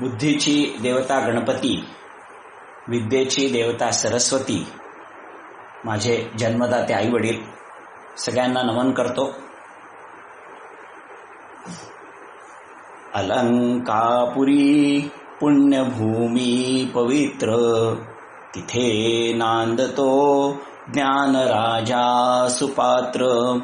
बुद्धीची देवता गणपती विद्येची देवता सरस्वती माझे जन्मदाते आई वडील सगळ्यांना नमन करतो. अलंकापुरी पुण्यभूमी पवित्र तिथे नांदतो ज्ञानराजा सुपात्र.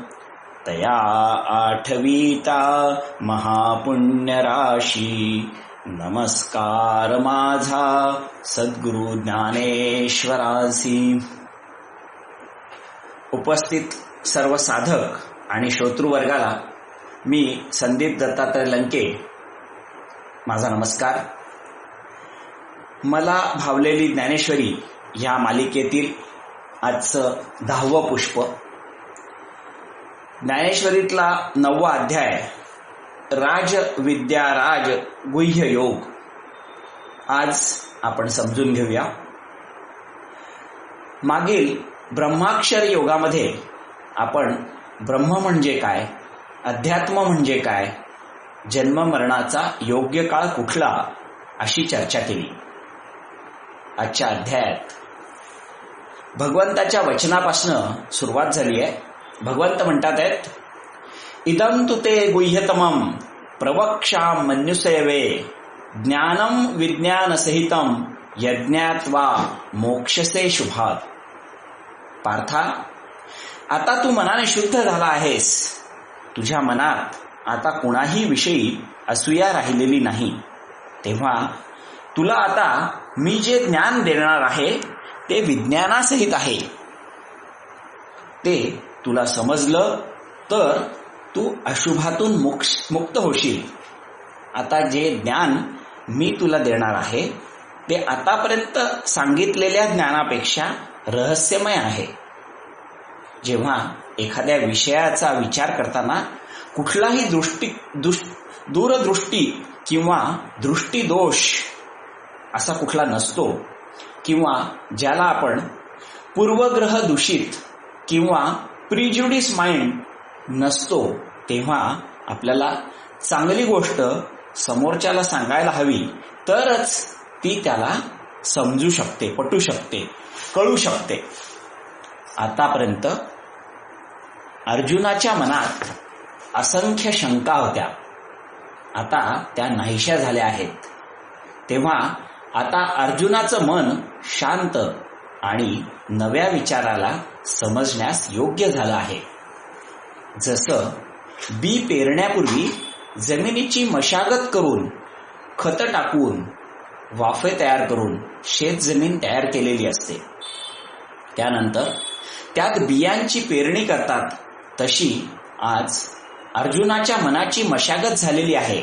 तया आठवीता महापुण्यराशी नमस्कार माझा सद्गुरु ज्ञानेश्वरासी. उपस्थित सर्व साधक आणि श्रोतृवर्गाला मी संदीप दत्तात्रय लंके. माझा नमस्कार. मला भावलेली ज्ञानेश्वरी ह्या मालिकेतील आजचं दहावं पुष्प. ज्ञानेश्वरीतला नववा अध्याय राज विद्या राज गुह्य योग आज आपण समजून घेऊया. मागील ब्रह्माक्षर योगामध्ये आपण ब्रह्म म्हणजे काय अध्यात्म म्हणजे काय जन्म मरणाचा योग्य काळ कुठला अशी चर्चा केली. आजच्या अध्यायात भगवंताच्या वचनापासनं सुरुवात झाली आहे भगवंत म्हणतात आहेत इदं तु ते गुह्यतमम। प्रवक्षा मन्युसेवे ज्ञानम विज्ञानसहितम यज्ञात्वा मोक्षसे शुभात। पार्था आता तू मनाने शुद्ध झाला आहेस। तुझ्या मनात आता कुणाही विषयी असूया राहिलेली नाही। तेव्हा तुला आता मी जे ज्ञान देणार आहे ते विज्ञानासहित आहे। ते तुला समजलं तर तू अशुभातून मोक्ष मुक्त होशील. आता जे ज्ञान मी तुला देणार आहे ते आतापर्यंत सांगितलेल्या ज्ञानापेक्षा रहस्यमय आहे. जेव्हा एखाद्या विषयाचा विचार करताना कुठलाही दृष्टी दूरदृष्टी किंवा दृष्टीदोष असा कुठला नसतो किंवा ज्याला आपण पूर्वग्रह दूषित किंवा प्रिज्युडिस माइंड नसतो तेव्हा आपल्याला चांगली गोष्ट समोरच्याला सांगायला हवी तरच ती त्याला समजू शकते पटू शकते कळू शकते. आतापर्यंत अर्जुनाच्या मनात असंख्य शंका होत्या. आता त्या नाहीशा झाल्या आहेत. तेव्हा आता अर्जुनाचं मन शांत आणि नव्या विचाराला समजण्यास योग्य झालं आहे. जसं बी पेरण्यापूर्वी जमिनीची मशागत करून खत टाकून वाफे तयार करून शेत जमीन तयार केलेली असते. त्यानंतर त्यात बियांची पेरणी करतात. तशी आज अर्जुनाच्या मनाची मशागत झालेली आहे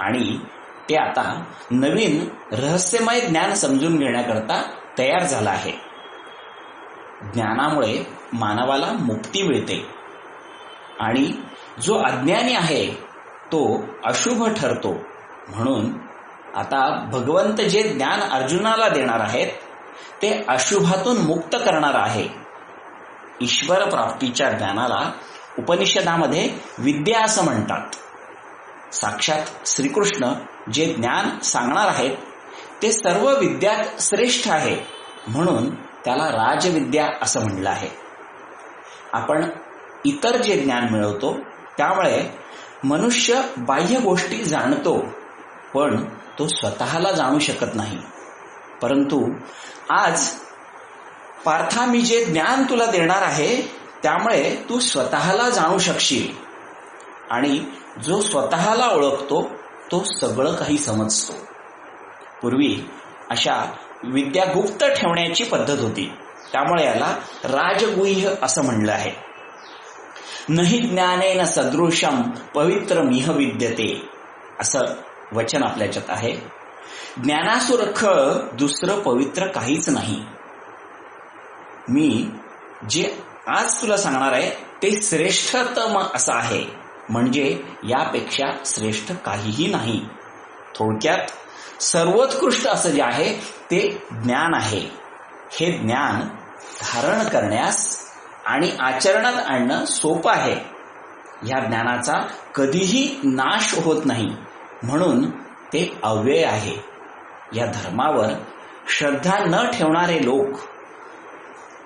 आणि ते आता नवीन रहस्यमय ज्ञान समजून घेण्याकरता तयार झालं आहे. ज्ञानामुळे मानवाला मुक्ती मिळते. आणि जो अज्ञानी आहे तो अशुभ ठरतो. म्हणून आता भगवंत जे ज्ञान अर्जुनाला देणार आहेत ते अशुभातून मुक्त करणार आहे. ईश्वर प्राप्तीच्या ज्ञानाला उपनिषदामध्ये विद्या असं म्हणतात. साक्षात श्रीकृष्ण जे ज्ञान सांगणार आहेत ते सर्व विद्यात श्रेष्ठ आहे. म्हणून त्याला राजविद्या असं म्हणलं आहे. आपण इतर जे ज्ञान मिळवतो त्यामुळे मनुष्य बाह्य गोष्टी जाणतो पण तो स्वतःला जाणू शकत नाही. परंतु आज पार्था मी जे ज्ञान तुला देणार आहे त्यामुळे तू स्वतःला जाणू शकशील. आणि जो स्वतःला ओळखतो तो सगळं काही समजतो. पूर्वी अशा विद्या गुप्त ठेवण्याची पद्धत होती. त्यामुळे याला राजगुह्य असं म्हणलं आहे. नही ज्ञानेन सदृशम पवित्र मिह विद्यते. असं वचन आपल्याच्यात आहे. ज्ञानासुरख दुसरं पवित्र काहीच नाही. मी जे आज तुला सांगणार आहे ते श्रेष्ठतम असं आहे. म्हणजे यापेक्षा श्रेष्ठ काहीही नाही. थोडक्यात सर्वोत्कृष्ट असं जे आहे ते ज्ञान आहे. हे ज्ञान धारण करण्यास आणि आचरणात आणणं सोपं आहे. ह्या ज्ञानाचा कधीही नाश होत नाही. म्हणून ते अव्यय आहे. या धर्मावर श्रद्धा न ठेवणारे लोक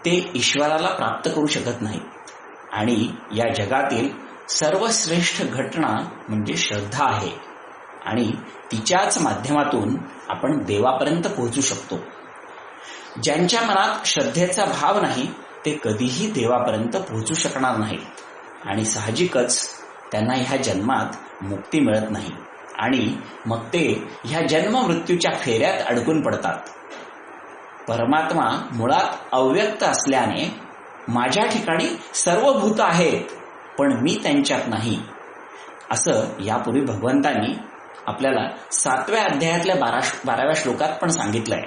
ते ईश्वराला प्राप्त करू शकत नाहीत. आणि या जगातील सर्वश्रेष्ठ घटना म्हणजे श्रद्धा आहे. आणि तिच्याच माध्यमातून आपण देवापर्यंत पोहोचू शकतो. ज्यांच्या मनात श्रद्धेचा भाव नाही ते कधीही देवापर्यंत पोहोचू शकणार नाहीत. आणि साहजिकच त्यांना ह्या जन्मात मुक्ती मिळत नाही. आणि मग ते ह्या जन्म मृत्यूच्या फेऱ्यात अडकून पडतात. परमात्मा मुळात अव्यक्त असल्याने माझ्या ठिकाणी सर्व भूत आहेत पण मी त्यांच्यात नाही. असं यापूर्वी भगवंतांनी आपल्याला सातव्या अध्यायातल्या बारा बाराव्या श्लोकात पण सांगितलंय.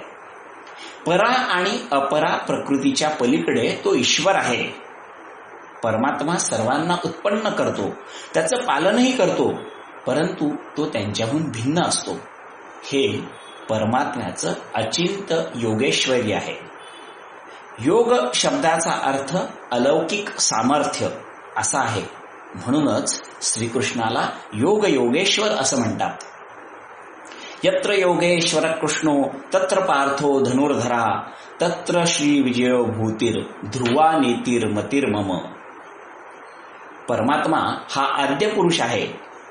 परा आणि अपरा प्रकृतीच्या पलीकडे तो ईश्वर आहे. परमात्मा सर्वांना उत्पन्न करतो. त्याचं पालनही करतो. परंतु तो त्यांच्याहून भिन्न असतो. हे परमात्म्याचं अचिंत योगेश्वरी आहे. योग शब्दाचा अर्थ अलौकिक सामर्थ्य असा आहे. म्हणूनच श्रीकृष्णाला योग योगेश्वर असं म्हणतात. यत्र योगेश्वर कृष्णो तत्र पार्थो धनुर्धरा तत्र श्री विजयो भूतीर ध्रुवा नेतीर मतीर मम। परमात्मा हा आद्य पुरुष आहे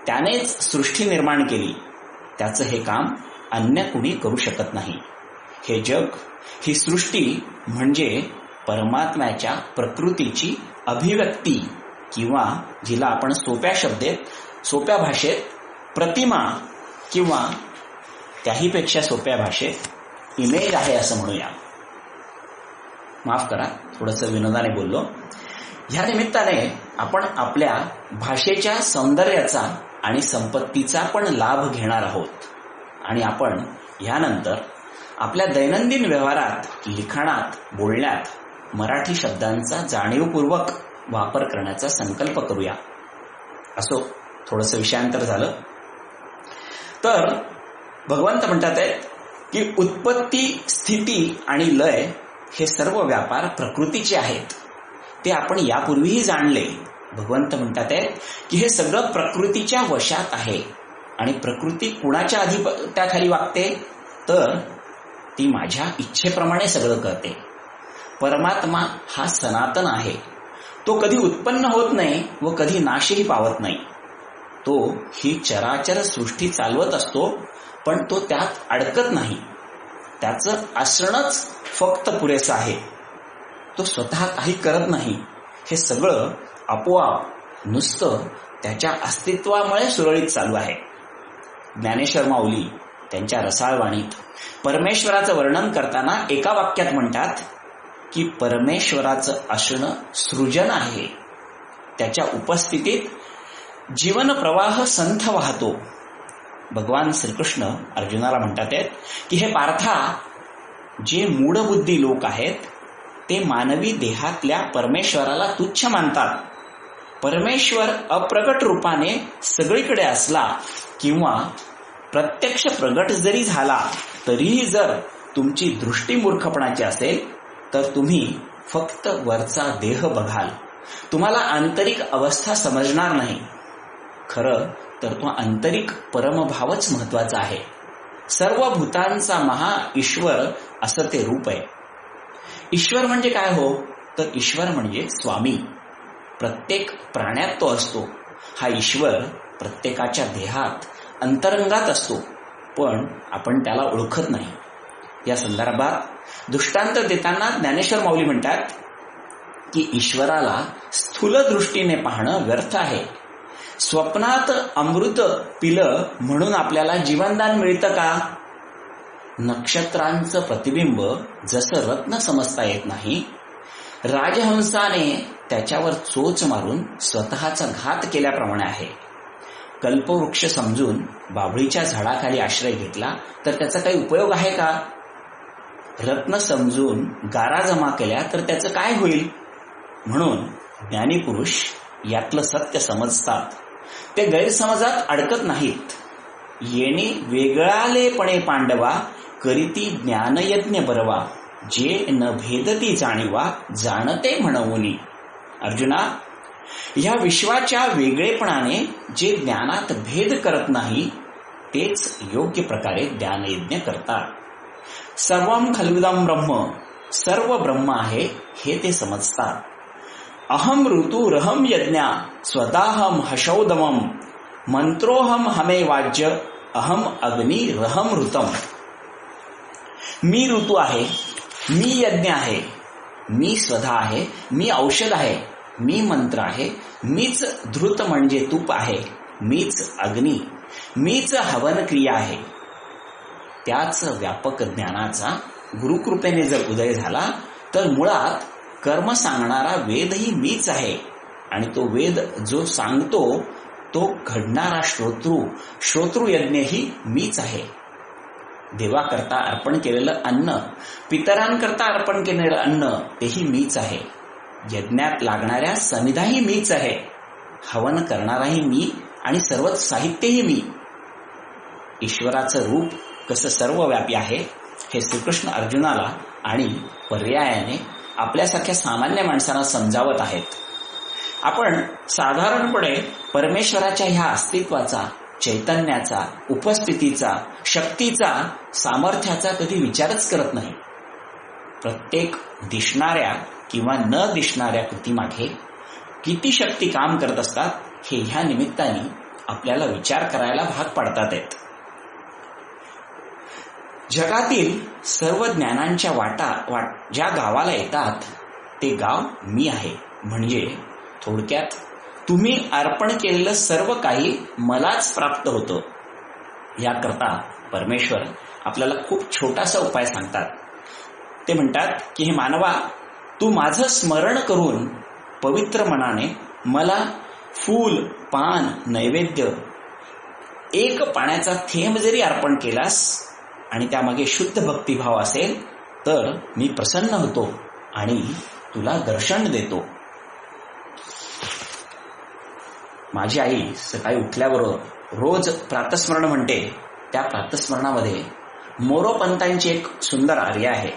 त्यानेच सृष्टी निर्माण केली. त्याचं हे काम अन्य कुणी करू शकत नाही. हे जग ही सृष्टी म्हणजे परमात्म्याच्या प्रकृतीची अभिव्यक्ती किंवा जिला आपण सोप्या शब्देत सोप्या भाषेत प्रतिमा किंवा त्याहीपेक्षा सोप्या भाषेत इमेज आहे असं म्हणूया. माफ करा थोडंसं विनोदाने बोललो. ह्या निमित्ताने आपण आपल्या भाषेच्या सौंदर्याचा आणि संपत्तीचा पण लाभ घेणार आहोत. आणि आपण ह्यानंतर आपल्या दैनंदिन व्यवहारात लिखाणात बोलण्यात मराठी शब्दांचा जाणीवपूर्वक वापर करण्याचा संकल्प करूया. असो थोडंसं विषयांतर झालं. तर भगवंत म्हणतात आहेत की उत्पत्ती स्थिती आणि लय हे सर्व व्यापार प्रकृतीचे आहेत. ते आपण यापूर्वीही जाणले. भगवंत म्हणतात आहेत की हे सगळं प्रकृतीच्या वशात आहे. आणि प्रकृती कुणाच्या अधिपत्याखाली वागते? तर ती माझ्या इच्छेप्रमाणे सगळं करते. परमात्मा हा सनातन आहे. तो कधी उत्पन्न होत नाही व कधी नाशही पावत नाही. तो ही चराचर सृष्टी चालवत असतो पण तो त्यात अडकत नाही. त्याचं असणंच फक्त पुरेसं आहे. तो स्वतः काही करत नाही. हे सगळं आपोआप नुसतं त्याच्या अस्तित्वामुळे सुरळीत चालू आहे. ज्ञानेश्वर माऊली त्यांच्या रसाळवाणीत परमेश्वराचं वर्णन करताना एका वाक्यात म्हणतात की परमेश्वराचं असणं सृजन आहे. त्याच्या उपस्थितीत जीवन प्रवाह संथ वाहतो. भगवान श्रीकृष्ण अर्जुनाला म्हणतात आहेत की हे पार्था जे मूढबुद्धी लोक आहेत ते मानवी देहातल्या परमेश्वराला तुच्छ मानतात. परमेश्वर अप्रगट रूपाने सगळीकडे असला किंवा प्रत्यक्ष प्रगट जरी झाला तरीही जर तुमची दृष्टी मूर्खपणाची असेल तर तुम्ही फक्त वरचा देह बघाल. तुम्हाला आंतरिक अवस्था समजणार नाही. खरं तर तो आंतरिक परमभावच महत्त्वाचा आहे. सर्व भूतांचा महा ईश्वर असं ते रूप आहे. ईश्वर म्हणजे काय हो? तर ईश्वर म्हणजे स्वामी. प्रत्येक प्राण्यात तो असतो. हा ईश्वर प्रत्येकाच्या देहात अंतरंगात असतो. पण आपण त्याला ओळखत नाही. या संदर्भात दृष्टांत देताना ज्ञानेश्वर माऊली म्हणतात की ईश्वराला स्थूल दृष्टीने पाहणं व्यर्थ आहे. स्वप्नात अमृत पिलं म्हणून आपल्याला जीवनदान मिळतं का? नक्षत्रांचं प्रतिबिंब जसं रत्न समजता येत नाही राजहंसाने त्याच्यावर चोच मारून स्वतःचा घात केल्याप्रमाणे आहे. कल्पवृक्ष समजून बाभळीच्या झाडाखाली आश्रय घेतला तर त्याचा काही उपयोग आहे का? रत्न समजून गारा जमा केल्या तर त्याचं काय होईल? म्हणून ज्ञानीपुरुष यातलं सत्य समजतात. ते गैरसमजात अडकत नाहीत. येणे वेगळालेपणे पांडवा करीती ज्ञानयज्ञ बरवा जे न भेदती जाणीवा जाणते म्हणवुनी. अर्जुना या विश्वाच्या वेगळेपणाने जे ज्ञानात भेद करत नाही तेच योग्य प्रकारे ज्ञानयज्ञ करतात. सर्वम खलविदम ब्रह्म सर्व ब्रह्म आहे हे ते समजतात. अहम ऋतू रहम यज्ञा स्वतःहम हशौदमम। मंत्रोहम हमे वाज्य अहम अग्नी रहम ऋतम। मी ऋतू आहे मी यज्ञ आहे मी स्वधा आहे मी औषध आहे मी मंत्र आहे मीच धृत म्हणजे तूप आहे मीच अग्नी मीच हवन क्रिया आहे। त्याच व्यापक ज्ञानाचा गुरुकृपेने जर उदय झाला तर मुळात कर्म सांगणारा वेदही मीच आहे. आणि तो वेद जो सांगतो तो घडणारा श्रोतृ यज्ञही मीच आहे. देवाकरता अर्पण केलेलं अन्न पितरांकरता अर्पण केलेलं अन्न तेही मीच आहे. यज्ञात लागणाऱ्या समिधाही मीच आहे. हवन करणाराही मी आणि सर्वच साहित्यही मी. ईश्वराचं रूप कसं सर्वव्यापी आहे हे श्रीकृष्ण अर्जुनाला आणि पर्यायाने आपल्यासारख्या सामान्य माणसांना समजावत आहेत. आपण साधारणपणे परमेश्वराच्या ह्या अस्तित्वाचा चैतन्याचा उपस्थितीचा शक्तीचा सामर्थ्याचा कधी विचारच करत नाही. प्रत्येक दिसणाऱ्या किंवा न दिसणाऱ्या कृतीमागे किती शक्ती काम करत असतात हे ह्या निमित्ताने आपल्याला विचार करायला भाग पाडतात आहेत. जगातील सर्व ज्ञानांच्या वाटा वाट ज्या गावाला येतात ते गाव मी आहे. म्हणजे थोडक्यात तुम्ही अर्पण केलेलं सर्व काही मलाच प्राप्त होतं. याकरता परमेश्वर आपल्याला खूप छोटासा उपाय सांगतात. ते म्हणतात की हे मानवा तू माझं स्मरण करून पवित्र मनाने मला फूल पान नैवेद्य एक पाण्याचा थेंब जरी अर्पण केलास आणि त्यामागे शुद्ध भक्तिभाव असेल तर मी प्रसन्न होतो आणि तुला दर्शन देतो. माझी आई सकाळी उठल्याबरोबर रोज प्रातस्मरण म्हणते. त्या प्रातस्मरणामध्ये मोरोपंतांची एक सुंदर आर्य आहे.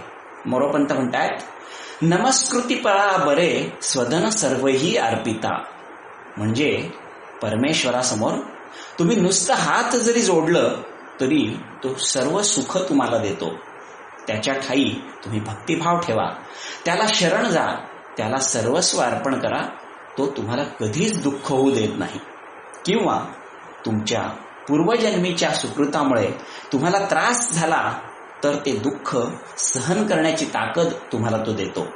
मोरोपंत म्हणतात नमस्कृती पळा बरे स्वधन सर्वही अर्पिता. म्हणजे परमेश्वरासमोर तुम्ही नुसतं हात जरी जोडलं तरी तो सर्व सुख तुम्हाला देतो. त्याच्या ठाई तुम्ही भक्तिभाव ठेवा. त्याला शरण जा. त्याला सर्वस्व अर्पण करा. तो तुम्हाला कधीच दुःख होऊ देत नाही. किंवा तुमच्या पूर्वजन्मीच्या सुकृतामुळे तुम्हाला त्रास झाला तर ते दुःख सहन करण्याची ताकद तुम्हाला तो देतो.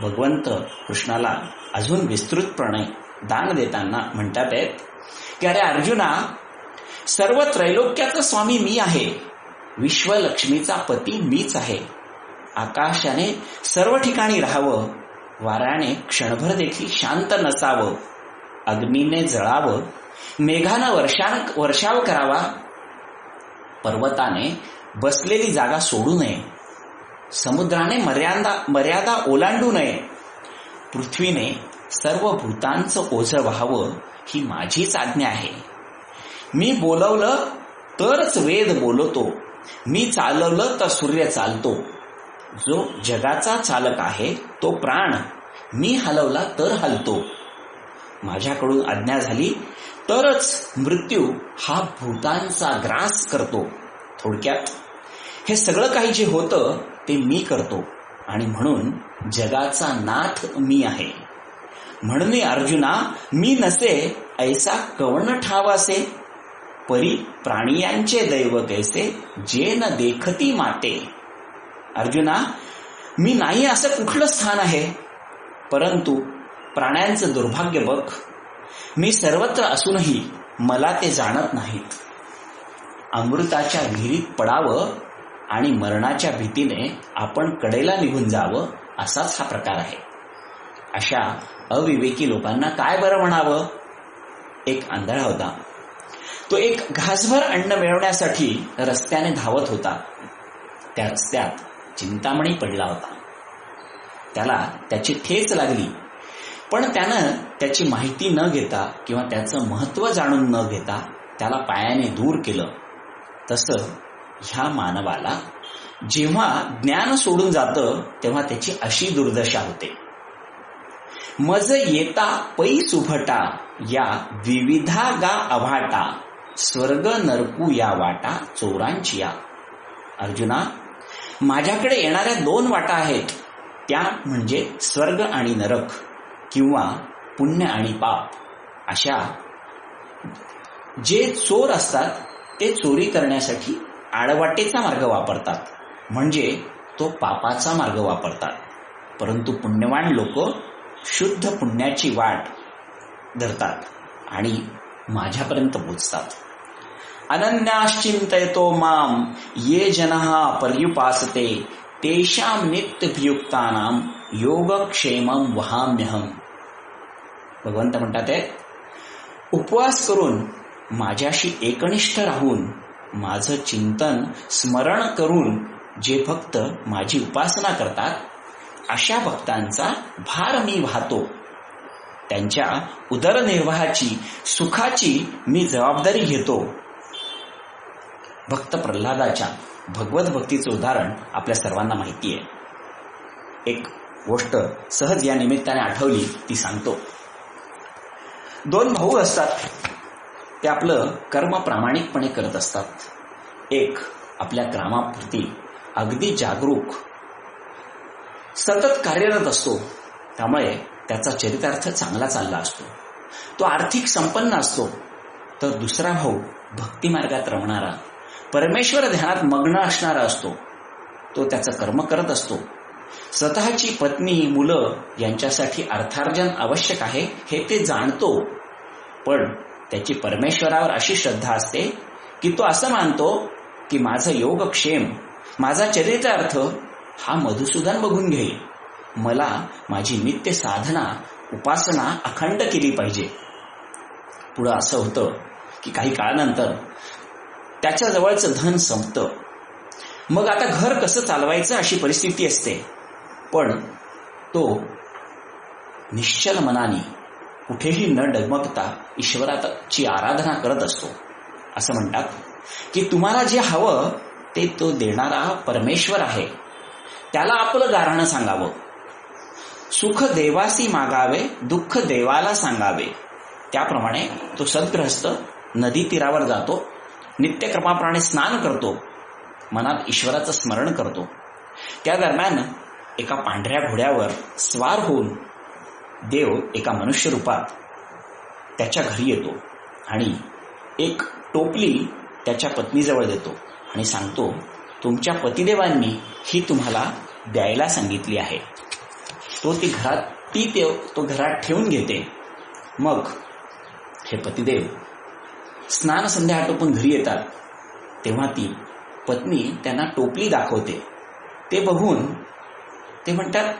भगवंत कृष्णाला अजून विस्तृतपणे दान देताना म्हणतात आहेत की अरे अर्जुना सर्व त्रैलोक्याचा स्वामी मी आहे. विश्वलक्ष्मीचा पती मीच आहे. आकाशाने सर्व ठिकाणी राहावं. वाऱ्याने क्षणभर देखील शांत नसावं. अग्नीने जळावं. मेघानं वर्षान वर्षाव करावा. पर्वताने बसलेली जागा सोडू नये. समुद्राने मर्यादा मर्यादा ओलांडू नये. पृथ्वीने सर्व भूतांचं ओझं व्हावं ही माझीच आज्ञा आहे. मी बोलवलं तरच वेद बोलवतो मी चालवलं तर सूर्य चालतो. जो जगाचा चालक आहे तो प्राण. मी हलवला तर हलतो. माझ्याकडून आज्ञा झाली तरच मृत्यू हा भूतांचा ग्रास करतो. थोडक्यात हे सगळं काही जे होतं ते मी करतो. आणि म्हणून जगाचा नाथ मी आहे. म्हणून अर्जुना मी नसे ऐसा कवण ठावासे? परी प्राणियांचे दैव कैसे? जे न देखती माते. अर्जुना मी नाही असं कुठलं स्थान आहे? परंतु प्राण्यांचं दुर्भाग्य बघ. मी सर्वत्र असूनही मला ते जाणत नाहीत. अमृताच्या विहिरीत पडावं आणि मरणाच्या भीतीने आपण कडेला निघून जावं असाच हा प्रकार आहे. अशा अविवेकी लोकांना काय बरं म्हणावं? एक आंधळा होता. तो एक घासभर अन्न मिळवण्यासाठी रस्त्याने धावत होता. त्याच त्यात चिंतामणी पडला होता. त्याला त्याची ठेच लागली. पण त्यानं त्याची माहिती न घेता किंवा त्याचं महत्त्व जाणून न घेता त्याला पायाने दूर केलं. तसं ह्या मानवाला जेव्हा ज्ञान सोडून जातं तेव्हा त्याची अशी दुर्दशा होते. मज येता पै सुभटा या विविधा गा अभाटा. स्वर्ग नरकू या वाटा चोरांची या. अर्जुना माझ्याकडे येणाऱ्या दोन वाटा आहेत. त्या म्हणजे स्वर्ग आणि नरक किंवा पुण्य आणि पाप. अशा जे चोर असतात ते चोरी करण्यासाठी आडवाटेचा मार्ग वापरतात. म्हणजे तो पापाचा मार्ग वापरतात. परंतु पुण्यवान लोक शुद्ध पुण्याची वाट धरतात आणि माझ्यापर्यंत पोचतात. अनन्याश्चिंतयतो माम ये जन पर्युपासते तेषाम नित्यभियुक्तानाम योगक्षेमम वहाम्यहम। भगवंत म्हणतात उपवास करून माझ्याशी एकनिष्ठ राहून माझं चिंतन स्मरण करून जे भक्त माझी उपासना करतात अशा भक्तांचा भार मी वाहतो. त्यांच्या उदरनिर्वाहाची सुखाची मी जबाबदारी घेतो. भक्त प्रल्हादाच्या भगवत भक्तीचं उदाहरण आपल्या सर्वांना माहिती आहे एक गोष्ट सहज या निमित्ताने आठवली ती सांगतो. दोन भाऊ असतात. ते आपलं कर्म प्रामाणिकपणे करत असतात. एक आपल्या ग्रामापुरती अगदी जागरूक सतत कार्यरत असतो. त्यामुळे त्याचा चरितार्थ चांगला चालला असतो. तो आर्थिक संपन्न असतो. तर दुसरा भाऊ भक्ती मार्गात रमणारा परमेश्वर ध्यानात मग्न असणारा असतो. तो त्याचं कर्म करत असतो. स्वतःची पत्नी मुलं यांच्यासाठी अर्थार्जन आवश्यक आहे हे ते जाणतो. पण त्याची परमेश्वरावर अशी श्रद्धा असते की तो असं मानतो की माझं योगक्षेम माझा चरितार्थ हा मधुसूदन बघून घेईल. मला माझी नित्य साधना उपासना अखंड केली पाहिजे. पुढं असं होतं की काही काळानंतर त्याच्या जवळचं धन संपतं. मग आता घर कसं चालवायचं अशी परिस्थिती असते. पण तो निश्चल मनाने कुठेही न डगमगता ईश्वराची आराधना करत असतो. असं म्हणतात की तुम्हाला जे हवं ते तो देणारा परमेश्वर आहे. त्याला आपलं गारणं सांगावं. सुख देवासी मागावे दुःख देवाला सांगावे. त्याप्रमाणे तो सद्ग्रस्त नदी तीरावर जातो. नित्यक्रमाप्रमाणे स्नान करतो. मनात ईश्वराचं स्मरण करतो. त्या दरम्यान एका पांढऱ्या घोड्यावर स्वार होऊन देव एका मनुष्य रूपात त्याच्या घरी येतो आणि एक टोपली त्याच्या पत्नीजवळ देतो आणि सांगतो तुमच्या पतिदेवांनी ही तुम्हाला द्यायला सांगितली आहे. तो ती घरात ती ते तो घरात ठेवून घेते. मग हे पतिदेव स्नान संध्या आटोपून घरी येतात. तेव्हा ती पत्नी त्यांना टोपली दाखवते. ते बघून ते म्हणतात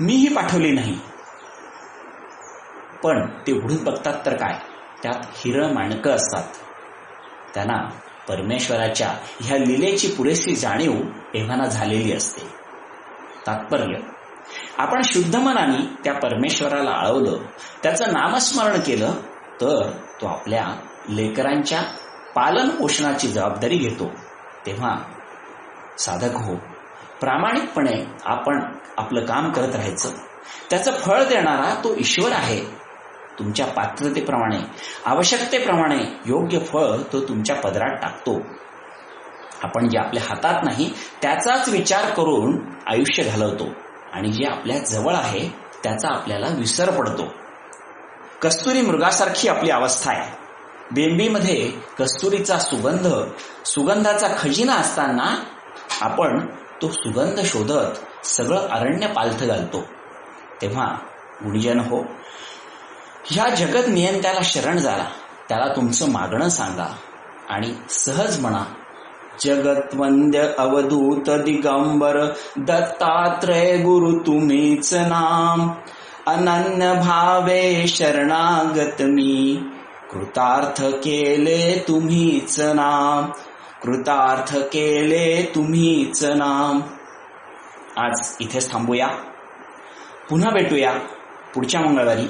मीही पाठवली नाही. पण ते उघडून बघतात तर काय? त्यात हिरळ माणकं असतात. त्यांना परमेश्वराच्या ह्या लिलेची पुरेशी जाणीव एव्हाना झालेली असते. तात्पर्य आपण शुद्ध मनाने त्या परमेश्वराला आळवलं त्याचं नामस्मरण केलं तर तो आपल्या लेकरांच्या पालन पोषणाची जबाबदारी घेतो तेव्हा साधक हो. प्रामाणिकपणे आपण आपलं काम करत राहायचं. त्याचं फळ देणारा तो ईश्वर आहे. तुमच्या पात्रतेप्रमाणे आवश्यकतेप्रमाणे योग्य फळ तो तुमच्या पदरात टाकतो. आपण जे आपल्या हातात नाही त्याचाच विचार करून आयुष्य घालवतो आणि जे आपल्या जवळ आहे त्याचा आपल्याला विसर पडतो. कस्तुरी मृगासारखी आपली अवस्था आहे. बेंबीमध्ये कस्तुरीचा सुगंध सुगंधाचा खजिना असताना आपण तो सुगंध शोधत सगळं अरण्य पालथ घालतो. तेव्हा गुणीजन हो ह्या जगत नियंत्याला शरण झाला त्याला तुमचं मागणं सांगा आणि सहज म्हणा जगत वंद्य अवधूत दिगंबर दत्तात्रय गुरु तुम्हीच नाम. अनन्य भावे शरणागत मी. कृतार्थ केले तुम्हीच नाम. कृतार्थ केले तुम्हीच नाम. आज इथेच थांबूया. पुन्हा भेटूया पुढच्या मंगळवारी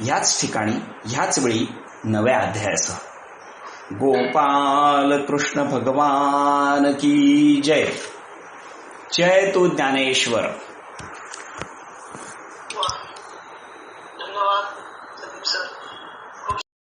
ह्याच ठिकाणी ह्याच वेळी नव्या अध्यायासह. गोपाल कृष्ण भगवान की जय. जय तो ज्ञानेश्वर.